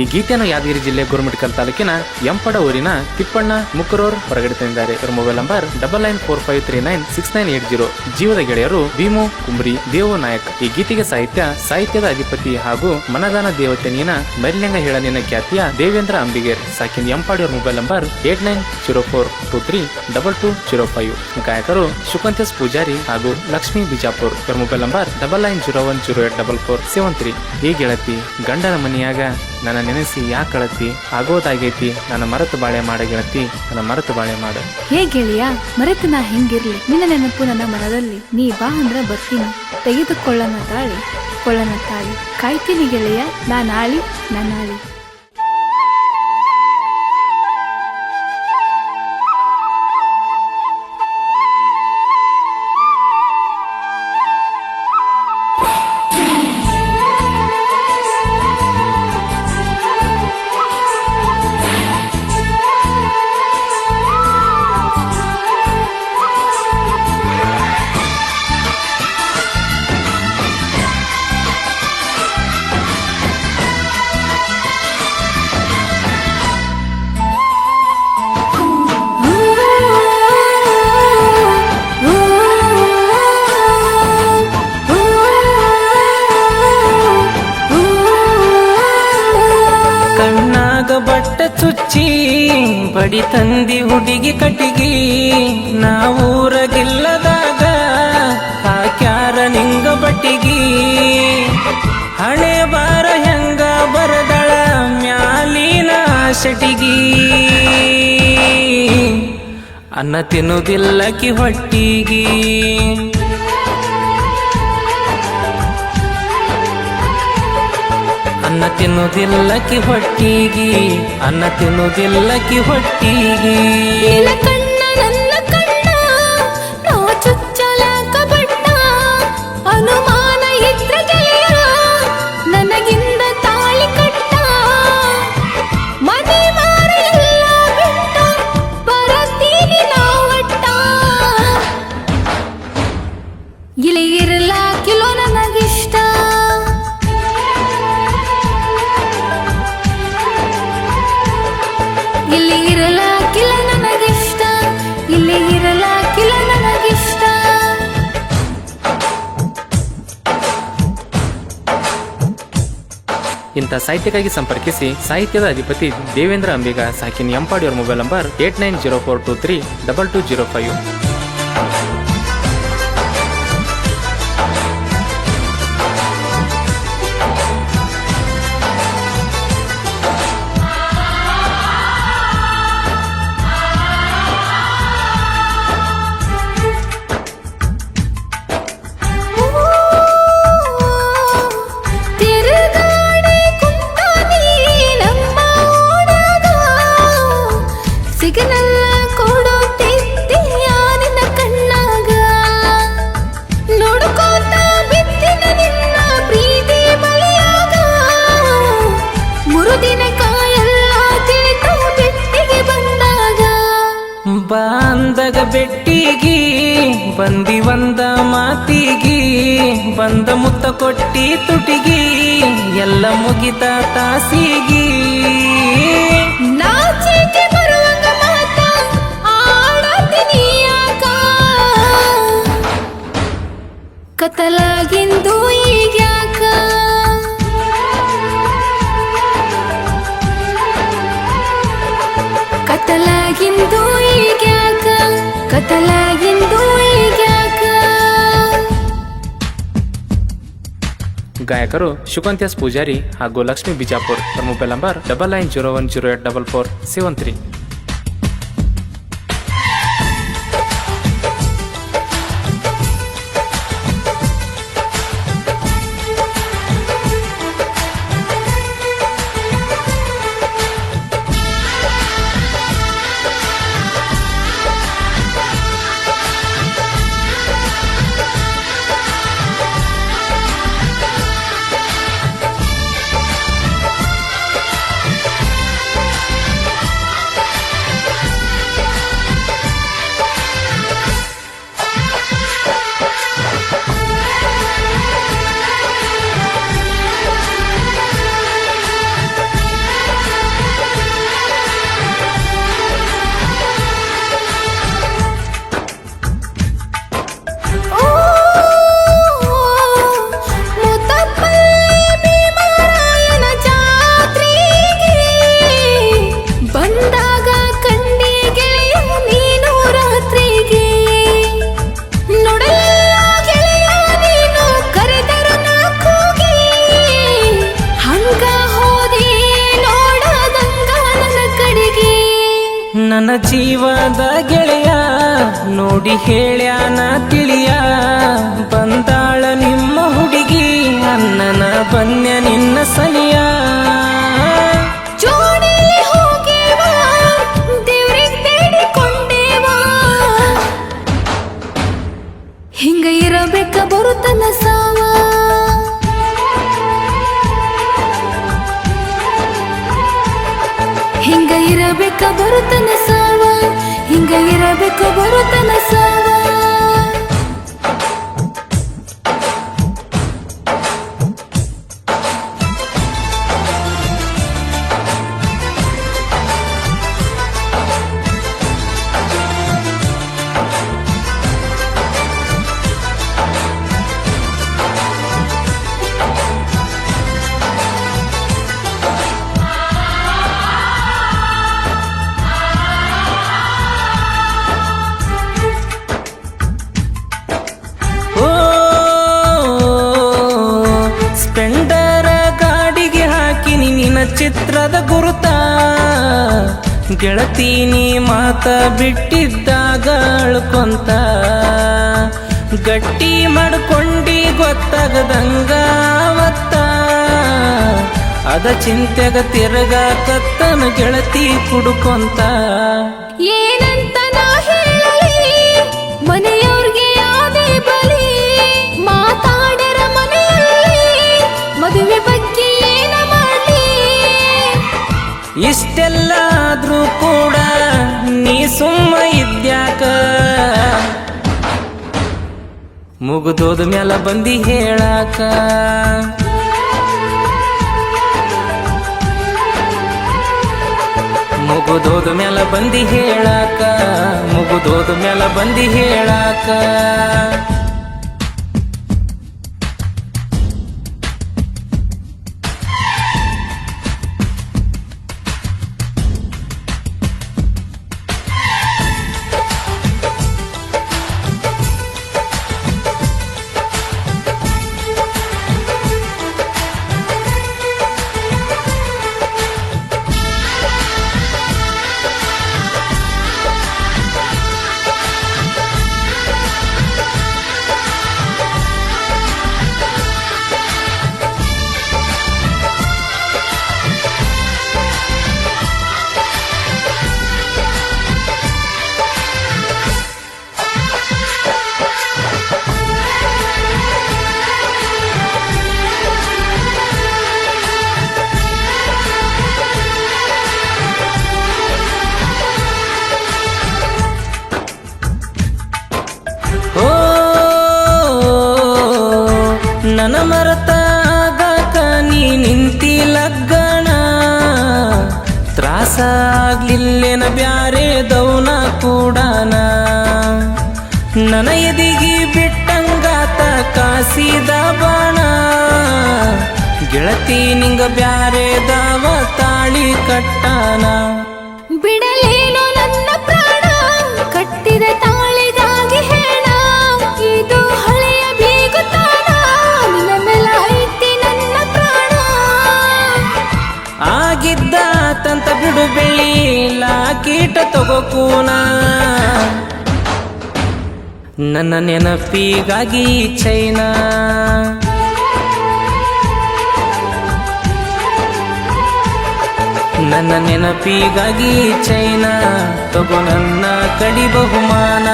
ಈ ಗೀತೆಯನ್ನು ಯಾದಗಿರಿ ಜಿಲ್ಲೆ ಗುರುಮಿಟ್ಕಲ್ ತಾಲೂಕಿನ ಎಂಪಡ ಊರಿನ ತಿಪ್ಪಣ್ಣ ಮುಕರೋರ್ ಹೊರಗಡೆ ತಂದಿದ್ದಾರೆ ಇವರ mobile number double nine four five three nine six nine eight zero ಜೀವದ ಗೆಳೆಯರು ಭೀಮು, ಕುಂಬ್ರಿ, ದೇವು ನಾಯಕ್. ಈ ಗೀತೆಗೆ ಸಾಹಿತ್ಯ, ಸಾಹಿತ್ಯದ ಅಧಿಪತಿ ಹಾಗೂ ಮನದಾನ ದೇವತೆ ನೀನ ಮರಿಲಿಂಗ ಹೇಳನಿನ ಖ್ಯಾತಿಯ ದೇವೇಂದ್ರ ಅಂಬಿಗೇರ್. ಸಾಕಿನ ಎಂಪಾಡಿ ಅವರ mobile number eight nine zero four two three double two zero five ಗಾಯಕರು ಸುಕಂತೇಶ್ ಪೂಜಾರಿ ಹಾಗೂ ಲಕ್ಷ್ಮೀ ಬಿಜಾಪುರ್. ಇವರ mobile number double nine zero one zero eight double four seven three ಈ ಗೆಳತಿ ಗಂಡನ ಮನೆಯಾಗ ನನ್ನ ನೆನೆಸಿ ಯಾಕೆ ಕಳತಿ ಆಗೋದಾಗೈತಿ. ನನ್ನ ಮರೆತು ಬಾಳೆ ಮಾಡ ಗೆಳತಿ. ನನ್ನ ಮರೆತು ಬಾಳೆ ಮಾಡ. ಹೇ ಗೆಳೆಯ, ಮರೆತು ನಾ ಹೆಂಗಿರ್ಲಿ? ನಿನ್ನ ನೆನಪು ನನ್ನ ಮನದಲ್ಲಿ. ನೀ ಬಾ ಅಂದ್ರ ಬರ್ತೀನಿ. ತೆಗೆದುಕೊಳ್ಳನ ತಾಳಿ ಕೊಳ್ಳನ ತಾಳಿ. ಕಾಯ್ತೀನಿ ಗೆಳೆಯ, ನಾ ನನ್ನ ನಾ ಬಡಿ ತಂದಿ ಹುಡುಗಿ ಕಟ್ಟಿಗಿ. ನಾವೂರಗಿಲ್ಲದಾಗ ಹಾಕ್ಯಾರ ನಿಂಗ ಬಟ್ಟಿಗಿ. ಹಣೆ ಬಾರ ಹೆಂಗ ಬರದಳ ಮ್ಯಾಲಿನ ಶಟಿಗಿ ಅನ್ನ ತಿನ್ನುದಿಲ್ಲಕಿ ಹೊಟ್ಟಿಗಿ. ಅನ್ನ ತಿನ್ನುದಿಲ್ಲಕ್ಕೆ ಹೊಟ್ಟಿಗೆ ಅನ್ನ ತಿನ್ನುದಿಲ್ಲಕ್ಕೆ ಹೊಟ್ಟಿಗಿ. ಇಂಥ ಸಾಹಿತ್ಯಕ್ಕಾಗಿ ಸಂಪರ್ಕಿಸಿ ಸಾಹಿತ್ಯದ ಅಧಿಪತಿ ದೇವೇಂದ್ರ ಅಂಬಿಗ ಸಾಕಿನ್ ಎಂಪಾಡಿ ಅವರ mobile number eight nine zero four two three double two zero five. ಬೆಟ್ಟಿಗಿ ಬಂದಿ ಒಂದ ಮಾತಿಗಿ ಬಂದ ಮುತ್ತ ಕೊಟ್ಟಿ ತುಟಿಗಿ ಎಲ್ಲ ಮುಗಿತ ತಾಸಿಗಿ. ನಾಚಿಕೆ ಗಾಯಕರು ಶುಕಂತ್ಯಾಸ್ ಪೂಜಾರಿ ಹಾಗೂ Lakshmi Bijapur mobile number double nine zero one zero eight double four seven three ಜೀವದ ಗೆಳೆಯ ನೋಡಿ ಹೇಳ್ಯಾನ ತಿಳಿಯ. ಬಂದಾಳ ನಿಮ್ಮ ಹುಡುಗಿ ಅನ್ನನ ಬನ್ಯ ನಿನ್ನ ಸನಿಯ. ಹಿಂಗ ಇರಬೇಕ ಬರುತ್ತನ ಸಾವ ಹಿಂಗ ಇರಬೇಕ ಬರುತ್ತನ ಸಾವ ಗೆಳತೀನಿ ಮಾತ ಬಿಟ್ಟಿದ್ದಾಗ ಅಳ್ಕೊಂತ ಗಟ್ಟಿ ಮಾಡ್ಕೊಂಡಿ ಗೊತ್ತಾಗದಂಗ ಅವತ್ತ. ಅದ ಚಿಂತೆಗ ತಿರುಗಾಕತ್ತನ ಗೆಳತಿ ಕುಡ್ಕೊಂತ ಏನಂತ ಮನೆಯವ್ರಿಗೆ ಯಾವುದೇ ಬಲಿ? ಮಾತಾಡರ ಮನೆಯಲ್ಲಿ ಮದುವೆ ಇಷ್ಟೆಲ್ಲ ಆದ್ರೂ ಕೂಡ ನೀ ಸುಮ್ಮ ಇದ್ಯಾಕ? ಮುಗಿದೋದ ಮ್ಯಾಲ ಬಂದಿ ಹೇಳಾಕ? ಮುಗುದೋದ ಮ್ಯಾಲ ಬಂದಿ ಹೇಳಾಕ? ಮುಗುದೋದ ಮ್ಯಾಲ ಬಂದಿ ಹೇಳಾಕ? ನನ್ನ ಮರತಾಗಾಕ ನೀ ನಿಂತಿ ಲಗ್ಗಣ. ತ್ರಾಸ ಆಗ್ಲಿಲ್ಲೇನ ಬ್ಯಾರೆ ದೌನ ಕೂಡಾನ. ನನ್ನ ಎದಿಗಿ ಬಿಟ್ಟಂಗಾತ ಕಾಸಿದ ಬಾಣ. ಗೆಳತಿ ನಿಂಗ ಬ್ಯಾರೆ ದಾವ ತಾಳಿ ಕಟ್ಟಾನ. ಬಿಡಲೇನು ನನ್ನ ಪ್ರಾಣ? ಕಟ್ಟಿದ ತಾಳಿಗಾಗಿ ಲಾಕೀಟ ತಗೋಕೂನ ನನ್ನ ನೆನಪಿಗಾಗಿ ಚೈನಾ. ನನ್ನ ನೆನಪಿಗಾಗಿ ಚೈನಾ. ತಗೋ ನನ್ನ ಕಡಿ ಬಹುಮಾನ.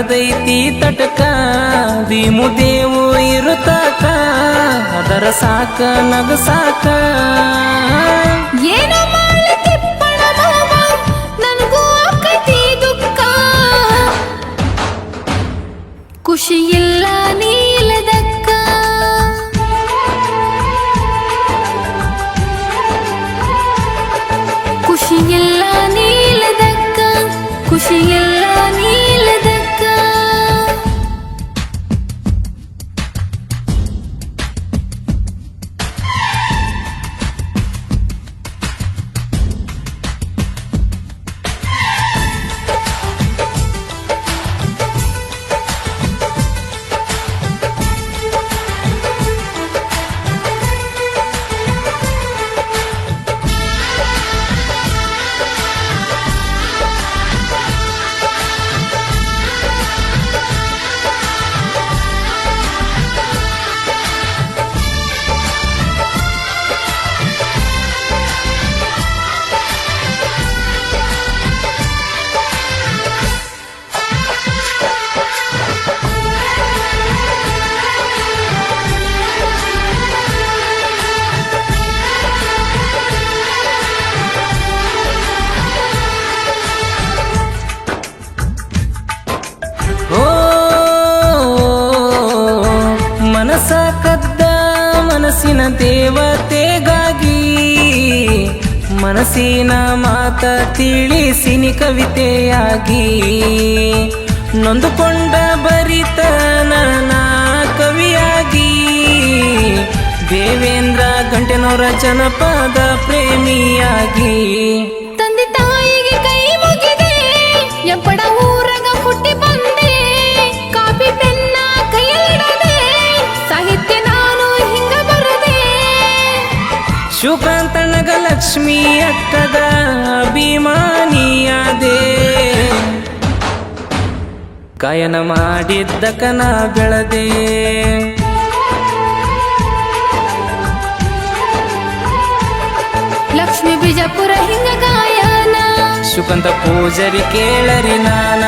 ನಡೆದೈತಿ ತಟಕ ಭೀಮುದೇವು ದೇವು ಇರುತ್ತಾಕ ಅದರ ಸಾಕ ನಗ ಸಾಕ ಏನು ಖುಷಿಯಿಲ್ಲ ನೀಲದಕ್ಕ. ಖುಷಿ ಇಲ್ಲ ನೀಲದಕ್ಕ ಖುಷಿ ಇಲ್ಲ ದೇವತೆಗಾಗಿ ಮನಸ್ಸಿನ ಮಾತ ತಿಳಿಸಿನಿ ಕವಿತೆಯಾಗಿ. ನೊಂದುಕೊಂಡ ಬರಿತನ ಕವಿಯಾಗಿ. ದೇವೇಂದ್ರ ಗಂಟೆನವರ ಜನಪದ ಪ್ರೇಮಿಯಾಗಿ. ಶಿವಕಾಂತನಗ ಲಕ್ಷ್ಮಿ ಅಭಿಮಾನಿಯಾದೇ ಅಭಿಮಾನಿಯಾದೆ. ಗಾಯನ ಮಾಡಿದ್ದ ಕನ ಬೆಳದೆ. ಲಕ್ಷ್ಮಿ ಬಿಜಾಪುರ ಹಿಂಗ ಗಾಯನ. ಶುಕಂತ ಪೂಜರಿ ಕೇಳರಿ ನಾನ.